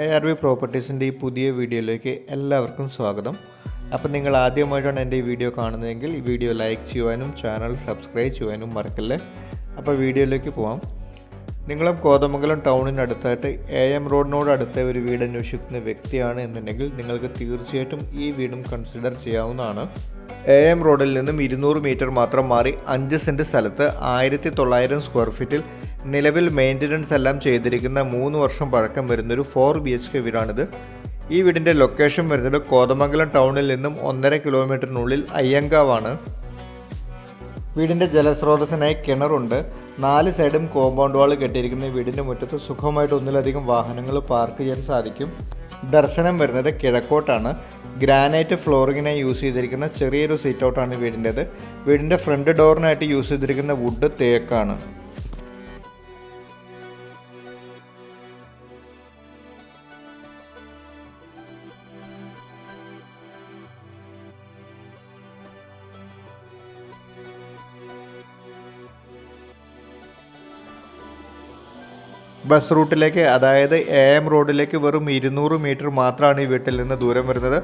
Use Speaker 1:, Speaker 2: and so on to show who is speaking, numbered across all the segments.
Speaker 1: A R V പ്രോപ്പർട്ടീസിന്റെ ഈ പുതിയ വീഡിയോയിലേക്ക് എല്ലാവർക്കും സ്വാഗതം. അപ്പോൾ നിങ്ങൾ ആദ്യമായിട്ടാണ് എന്റെ ഈ വീഡിയോ കാണുന്നതെങ്കിൽ ഈ വീഡിയോ ലൈക്ക് ചെയ്യുവാനും ചാനൽ സബ്സ്ക്രൈബ് ചെയ്യുവാനും മറക്കല്ലേ? അപ്പോൾ വീഡിയോയിലേക്ക് പോവാം. നിങ്ങളും കോതമംഗലം ടൗണിനടുത്തായിട്ട് എ എം റോഡിനോട് അടുത്ത ഒരു വീട് അന്വേഷിക്കുന്ന വ്യക്തിയാണ് എന്നുണ്ടെങ്കിൽ നിങ്ങൾക്ക് തീർച്ചയായിട്ടും ഈ വീടും കൺസിഡർ ചെയ്യാവുന്നതാണ്. എ എം റോഡിൽ നിന്നും ഇരുന്നൂറ് മീറ്റർ മാത്രം മാറി അഞ്ച് സെന്റ് സ്ഥലത്ത് ആയിരത്തി തൊള്ളായിരം സ്ക്വയർ ഫീറ്റിൽ നിലവിൽ മെയിന്റനൻസ് എല്ലാം ചെയ്തിരിക്കുന്ന മൂന്ന് വർഷം പഴക്കം വരുന്നൊരു ഫോർ ബി എച്ച് കെ വീടാണിത്. ഈ വീടിന്റെ ലൊക്കേഷൻ വരുന്നത് കോതമംഗലം ടൗണിൽ നിന്നും ഒന്നര കിലോമീറ്ററിനുള്ളിൽ അയ്യങ്കാവാണ്. വീടിന്റെ ജലസ്രോതസ്സിനായി കിണറുണ്ട്. നാല് സൈഡും കോമ്പൗണ്ട് വാൾ കെട്ടിയിരിക്കുന്ന വീടിന്റെ മുറ്റത്ത് സുഖമായിട്ട് ഒന്നിലധികം വാഹനങ്ങൾ പാർക്ക് ചെയ്യാൻ സാധിക്കും. ദർശനം വരുന്നത് കിഴക്കോട്ടാണ്. ഗ്രാനൈറ്റ് ഫ്ലോറിങ്ങിനായി യൂസ് ചെയ്തിരിക്കുന്ന ചെറിയൊരു സീറ്റ് ഔട്ടാണ് വീടിന്റെത് വീടിന്റെ ഫ്രണ്ട് ഡോറിനായിട്ട് യൂസ് ചെയ്തിരിക്കുന്ന വുഡ് തേക്കാണ്. ബസ് റൂട്ടിലേക്ക് അതായത് എ എം റോഡിലേക്ക് വെറും ഇരുന്നൂറ് മീറ്റർ മാത്രമാണ് ഈ വീട്ടിൽ നിന്ന് ദൂരം വരുന്നത്.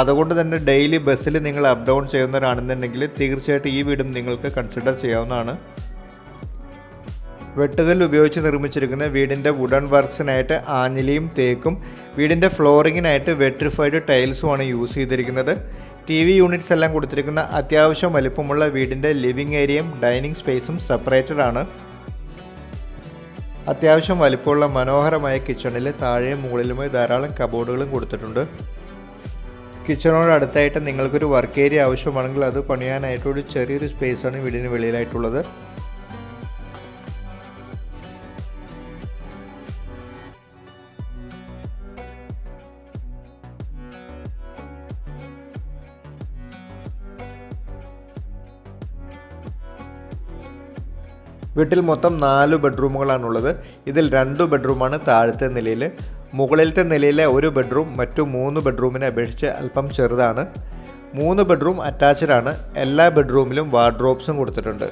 Speaker 1: അതുകൊണ്ട് തന്നെ ഡെയിലി ബസ്സിൽ നിങ്ങൾ അപ്പ് ഡൗൺ ചെയ്യുന്നവരാണെന്നുണ്ടെങ്കിൽ തീർച്ചയായിട്ടും ഈ വീടും നിങ്ങൾക്ക് കൺസിഡർ ചെയ്യാവുന്നതാണ്. വെട്ടുകല്ല് ഉപയോഗിച്ച് നിർമ്മിച്ചിരിക്കുന്ന വീടിന്റെ വുഡൺ വർക്ക്സിനായിട്ട് ആഞ്ഞിലിയും തേക്കും വീടിന്റെ ഫ്ലോറിങ്ങിനായിട്ട് വെട്രിഫൈഡ് ടൈൽസുമാണ് യൂസ് ചെയ്തിരിക്കുന്നത്. ടി വി യൂണിറ്റ്സ് എല്ലാം കൊടുത്തിരിക്കുന്ന അത്യാവശ്യം വലിപ്പമുള്ള വീടിന്റെ ലിവിംഗ് ഏരിയയും ഡൈനിങ് സ്പേസും സെപ്പറേറ്റഡ് ആണ് അത്യാവശ്യം വലിപ്പമുള്ള മനോഹരമായ കിച്ചണിൽ താഴെയും മുകളിലുമായി ധാരാളം കബോർഡുകളും കൊടുത്തിട്ടുണ്ട്. കിച്ചണോട് അടുത്തായിട്ട് നിങ്ങൾക്കൊരു വർക്ക് ഏരിയ ആവശ്യമാണെങ്കിൽ അത് പണിയാനായിട്ടൊരു ചെറിയൊരു സ്പേസാണ് വീടിന് വെളിയിലായിട്ടുള്ളത്. വീട്ടിൽ മൊത്തം നാല് ബെഡ്റൂമുകളാണുള്ളത്. ഇതിൽ രണ്ട് ബെഡ്റൂമാണ് താഴത്തെ നിലയിൽ മുകളിലത്തെ നിലയിലെ ഒരു ബെഡ്റൂം മറ്റു മൂന്ന് ബെഡ്റൂമിനെ അപേക്ഷിച്ച് അല്പം ചെറുതാണ്. മൂന്ന് ബെഡ്റൂം ആണ്. എല്ലാ ബെഡ്റൂമിലും വാർഡ്രോബ്സും കൊടുത്തിട്ടുണ്ട്.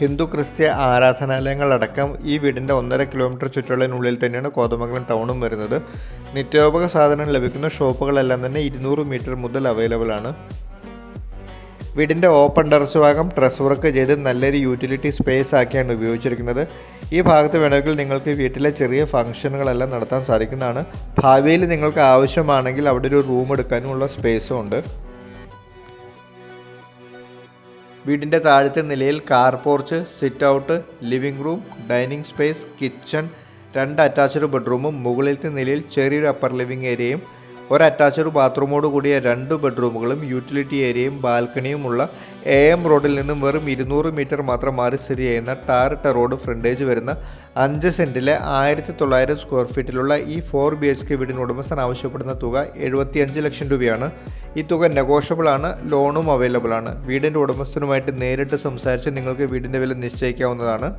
Speaker 1: ഹിന്ദു ക്രിസ്ത്യ ആരാധനാലയങ്ങളടക്കം ഈ വീടിന്റെ ഒന്നര കിലോമീറ്റർ ചുറ്റളവിനുള്ളിൽ തന്നെയാണ് കോതമംഗലം ടൗണും വരുന്നത്. നിത്യോപക സാധനം ലഭിക്കുന്ന ഷോപ്പുകളെല്ലാം തന്നെ ഇരുന്നൂറ് മീറ്റർ മുതൽ അവൈലബിൾ ആണ്. വീടിന്റെ ഓപ്പൺ ടെറസ് ഭാഗം ഡ്രസ് വർക്ക് ചെയ്ത് നല്ലൊരു യൂട്ടിലിറ്റി സ്പേസ് ആക്കിയാണ് ഉപയോഗിച്ചിരിക്കുന്നത്. ഈ ഭാഗത്ത് വേണമെങ്കിൽ നിങ്ങൾക്ക് വീട്ടിലെ ചെറിയ ഫംഗ്ഷനുകളെല്ലാം നടത്താൻ സാധിക്കുന്നതാണ്. ഭാവിയിൽ നിങ്ങൾക്ക് ആവശ്യമാണെങ്കിൽ അവിടെ ഒരു റൂം എടുക്കാനുമുള്ള സ്പേസും ഉണ്ട്. വീടിന്റെ താഴത്തെ നിലയിൽ car porch sit out living room dining space kitchen രണ്ട് അറ്റാച്ച്ഡ് ബെഡ്റൂമും മുകളിലത്തെ നിലയിൽ ചെറിയൊരു അപ്പർ ലിവിംഗ് ഏരിയയും ഒരു അറ്റാച്ച്ഡ് ബാത്റൂമോട് കൂടിയ രണ്ട് ബെഡ്റൂമുകളും യൂട്ടിലിറ്റി ഏരിയയും ബാൽക്കണിയുമുള്ള എ എം റോഡിൽ നിന്നും വെറും ഇരുന്നൂറ് മീറ്റർ മാത്രം മാറി സ്ഥിതി ചെയ്യുന്ന ടാറിട്ട റോഡ് ഫ്രണ്ടേജ് വരുന്ന അഞ്ച് സെന്റിലെ ആയിരത്തി തൊള്ളായിരം സ്ക്വയർ ഫീറ്റിലുള്ള ഈ ഫോർ ബി എച്ച് കെ വീടിന് ഉടമസ്ഥൻ ആവശ്യപ്പെടുന്ന തുക എഴുപത്തിയഞ്ച് ലക്ഷം രൂപയാണ്. ഈ തുക നെഗോഷ്യബിളാണ് ലോണും അവൈലബിൾ ആണ്. വീടിന്റെ ഉടമസ്ഥനുമായിട്ട് നേരിട്ട് സംസാരിച്ച് നിങ്ങൾക്ക് വീടിന്റെ വില നിശ്ചയിക്കാവുന്നതാണ്.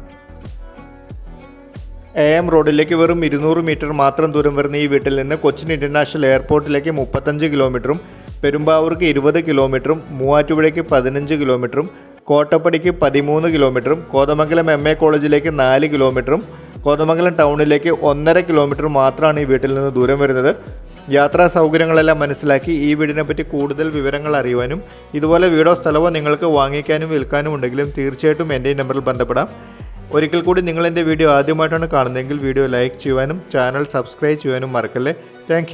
Speaker 1: എ എം റോഡിലേക്ക് വെറും ഇരുന്നൂറ് മീറ്റർ മാത്രം ദൂരം വരുന്ന ഈ വീട്ടിൽ നിന്ന് കൊച്ചിൻ ഇന്റർനാഷണൽ എയർപോർട്ടിലേക്ക് മുപ്പത്തഞ്ച് കിലോമീറ്ററും പെരുമ്പാവൂർക്ക് ഇരുപത് കിലോമീറ്ററും മൂവാറ്റുപുഴയ്ക്ക് പതിനഞ്ച് കിലോമീറ്ററും കോട്ടപ്പടിക്ക് പതിമൂന്ന് കിലോമീറ്ററും കോതമംഗലം എം എ കോളേജിലേക്ക് നാല് കിലോമീറ്ററും കോതമംഗലം ടൗണിലേക്ക് ഒന്നര കിലോമീറ്റർ മാത്രമാണ് ഈ വീട്ടിൽ നിന്ന് ദൂരം വരുന്നത്. യാത്രാ സൗകര്യങ്ങളെല്ലാം മനസ്സിലാക്കി ഈ വീടിനെ പറ്റി കൂടുതൽ വിവരങ്ങൾ അറിയുവാനും ഇതുപോലെ വീടോ സ്ഥലമോ നിങ്ങൾക്ക് വാങ്ങിക്കാനും വിൽക്കാനും ഉണ്ടെങ്കിലും തീർച്ചയായിട്ടും എന്റെ ഈ നമ്പറിൽ ബന്ധപ്പെടാം. ഒരിക്കൽ കൂടി നിങ്ങൾ എന്റെ വീഡിയോ ആദ്യമായിട്ടാണ് കാണുന്നതെങ്കിൽ വീഡിയോ ലൈക്ക് ചെയ്യുവാനും ചാനൽ സബ്സ്ക്രൈബ് ചെയ്യുവാനും മറക്കല്ലേ. താങ്ക്